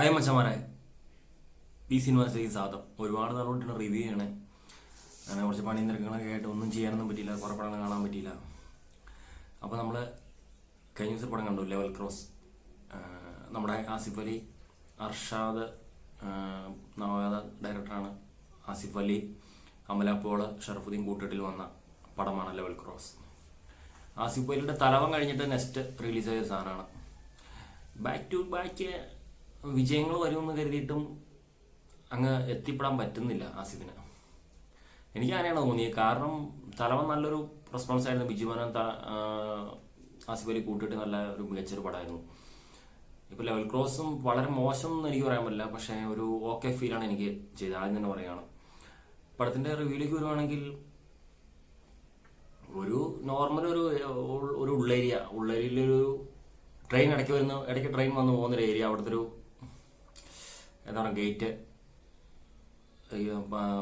Hi മച്ചമാരെ P സിനിമാസിലേക്ക് സ്വാഗതം ഒരുപാട് നാളോട്ടാണ് review ചെയ്യണേ. അങ്ങനെ കുറച്ച് പണി നിരക്കങ്ങളൊക്കെ ആയിട്ട് ഒന്നും ചെയ്യാനൊന്നും പറ്റിയില്ല. കുറേ പടങ്ങൾ കാണാൻ പറ്റിയില്ല. അപ്പോൾ നമ്മൾ കഴിഞ്ഞ ദിവസം പടം കണ്ടു. ലെവൽ ക്രോസ് നമ്മുടെ ആസിഫ് അലി അർഷാദ് നവാഗത ഡയറക്ടറാണ് ആസിഫ് അലി അമലാപ്പോൾ ഷറഫുദ്ദീൻ കൂട്ടിട്ടിൽ വന്ന പടമാണ് ലെവൽ ക്രോസ് ആസിഫ് അലിയുടെ തലവൻ കഴിഞ്ഞിട്ട് നെക്സ്റ്റ് റിലീസായ സാധനമാണ്. ബാക്ക് ടു ബാക്ക് വിജയങ്ങൾ വരുമെന്ന് കരുതിയിട്ടും അങ്ങ് എത്തിപ്പെടാൻ പറ്റുന്നില്ല ആസിഫിന്. എനിക്ക് അങ്ങനെയാണ് തോന്നിയത്. കാരണം തലവൻ നല്ലൊരു റെസ്പോൺസ് ആയിരുന്നു. ബിജു മനൻ ആസിഫ് അലി കൂട്ടിയിട്ട് നല്ല ഒരു മികച്ചൊരു പടമായിരുന്നു. ഇപ്പോൾ ലെവൽ ക്രോസും വളരെ മോശം എന്ന് എനിക്ക് പറയാൻ പറ്റില്ല. പക്ഷേ ഒരു ഓക്കെ ആണ് എനിക്ക് ചെയ്തത്. ആദ്യം തന്നെ പറയുകയാണ്. പടത്തിന്റെ റിവ്യൂലേക്ക് വരുവാണെങ്കിൽ ഒരു നോർമൽ ഒരു ഒരു ഉള്ളേരിയ ഉള്ളേരിയയിലൊരു ട്രെയിൻ ഇടയ്ക്ക് വരുന്ന ഇടയ്ക്ക് ട്രെയിൻ വന്ന് പോകുന്നൊരു ഏരിയ അവിടുത്തെ ഒരു പറയുക ഗേറ്റ്?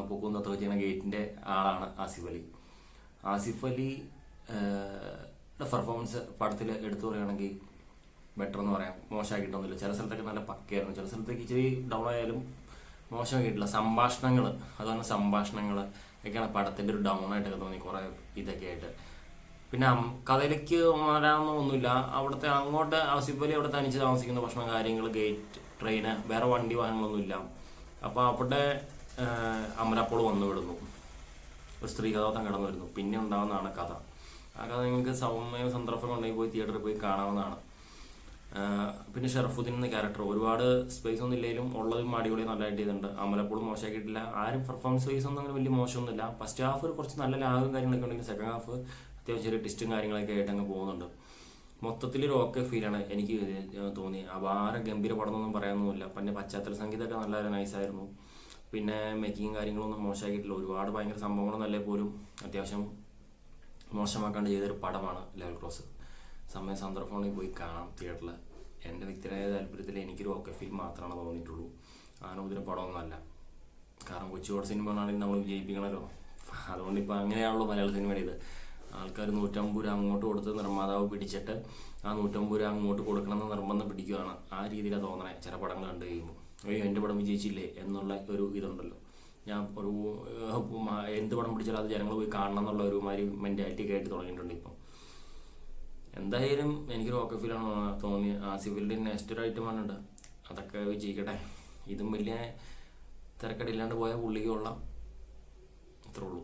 പൂക്കുന്നത്തൊക്കെ ചെയ്യുന്ന ഗേറ്റിന്റെ ആളാണ് ആസിഫ് അലി. ആസിഫ് അലി പെർഫോമൻസ് പടത്തിൽ എടുത്തു പറയുകയാണെങ്കിൽ ബെറ്റർ എന്ന് പറയാം. മോശമാക്കിയിട്ടൊന്നുമില്ല ചില സ്ഥലത്തൊക്കെ നല്ല പക്കയായിരുന്നു. ചില സ്ഥലത്തേക്ക് ഇച്ചിരി ഡൗൺ ആയാലും മോശമാക്കിയിട്ടില്ല സംഭാഷണങ്ങൾ അതുപോലെ സംഭാഷണങ്ങൾ ഒക്കെയാണ് പടത്തിന്റെ ഒരു ഡൗൺ ആയിട്ടൊക്കെ തോന്നി കുറേ ഇതൊക്കെ ആയിട്ട്. പിന്നെ കഥയിലേക്ക് വരാമെന്നൊന്നുമില്ല അവിടുത്തെ അങ്ങോട്ട് ആസിഫ് അലി അവിടെ തനിച്ച് താമസിക്കുന്ന ഭക്ഷണം കാര്യങ്ങൾ ഗേറ്റ് ട്രെയിന് വേറെ വണ്ടി വാഹനങ്ങളൊന്നുമില്ല അപ്പോൾ അവിടെ അമരപ്പോൾ വന്നു വിടുന്നു ഒരു സ്ത്രീ കഥാപാത്രം കടന്നു വരുന്നു. പിന്നെ ഉണ്ടാവുന്നതാണ് കഥ. ആ കഥ നിങ്ങൾക്ക് സൗമ്യ സന്ദർഭം ഉണ്ടെങ്കിൽ പോയി തിയേറ്ററിൽ പോയി കാണാവുന്നതാണ്. പിന്നെ ഷറഫുദ്ദീൻ എന്ന ക്യാരക്ടർ ഒരുപാട് സ്പേസ് ഒന്നും ഇല്ലെങ്കിലും ഉള്ളതും അടിപൊളി നല്ലതായിട്ട് ചെയ്തിട്ടുണ്ട്. അമലപ്പോഴും മോശമാക്കിയിട്ടില്ല ആരും പെർഫോമൻസ് വൈസ് ഒന്നും അങ്ങനെ വലിയ മോശമൊന്നുമില്ല. ഫസ്റ്റ് ഹാഫ് കുറച്ച് നല്ല ലാഗും കാര്യങ്ങളൊക്കെ ഉണ്ടെങ്കിൽ സെക്കൻഡ് ഹാഫ് അത്യാവശ്യം ചെറിയ ടിസ്റ്റും കാര്യങ്ങളൊക്കെ ആയിട്ട് അങ്ങ് പോകുന്നുണ്ട്. മൊത്തത്തിൽ ഒരു ഓക്കെ ഫീലാണ് എനിക്ക് തോന്നി അപാര ഗംഭീര പടമൊന്നും പറയാനൊന്നുമില്ല. പിന്നെ പശ്ചാത്തല സംഗീതമൊക്കെ നല്ല നൈസായിരുന്നു പിന്നെ മേക്കിങ്ങും കാര്യങ്ങളൊന്നും മോശമാക്കിയിട്ടില്ല ഒരുപാട് ഭയങ്കര സംഭവങ്ങളൊന്നും അല്ലേ പോലും അത്യാവശ്യം മോശമാക്കാണ്ട് ചെയ്തൊരു പടമാണ് ലെവൽ ക്രോസ് സമയ സന്ദർഭങ്ങളിൽ പോയി കാണാം തിയേറ്ററിൽ എന്റെ വ്യക്തിപരമായ താല്പര്യത്തിൽ എനിക്കൊരു ഓക്കെ ഫീൽ മാത്രമാണ് തോന്നിയിട്ടുള്ളൂ. ആനോദിന പടമൊന്നുമല്ല. കാരണം കൊച്ചുകോട് സിനിമ ആണെങ്കിൽ നമ്മൾ വിജയിപ്പിക്കണമല്ലോ അതുകൊണ്ട് ഇപ്പോൾ അങ്ങനെയാണല്ലോ മലയാള സിനിമയുടെ ഇത്. ആൾക്കാർ നൂറ്റമ്പത് രൂപ അങ്ങോട്ട് കൊടുത്ത് നിർമ്മാതാവ് പിടിച്ചിട്ട് ആ നൂറ്റമ്പത് രൂപ അങ്ങോട്ട് കൊടുക്കണമെന്ന് നിർബന്ധം പിടിക്കുകയാണ് ആ രീതിയിലാണ് തോന്നണേ. ചില പടങ്ങൾ കണ്ടു കഴിയുമ്പോൾ അയ്യോ എന്റെ പടം വിജയിച്ചില്ലേ എന്നുള്ള ഒരു ഇതുണ്ടല്ലോ. ഞാൻ ഒരു എന്ത് പടം പിടിച്ചാലും അത് ജനങ്ങൾ പോയി കാണണം എന്നുള്ള ഒരു മാതിരി മെന്റാലിറ്റി കേട്ട് തുടങ്ങിയിട്ടുണ്ട് ഇപ്പം. എന്തായാലും എനിക്കൊരു ഓക്കെ ഫീലാണ് തോന്നി ഒരു ഐറ്റം വന്നിട്ടുണ്ട് അതൊക്കെ വിജയിക്കട്ടെ. ഇതും വലിയ തിരക്കടില്ലാണ്ട് പോയ പുള്ളിക്ക് കൊള്ളാം. അത്രേ ഉള്ളൂ.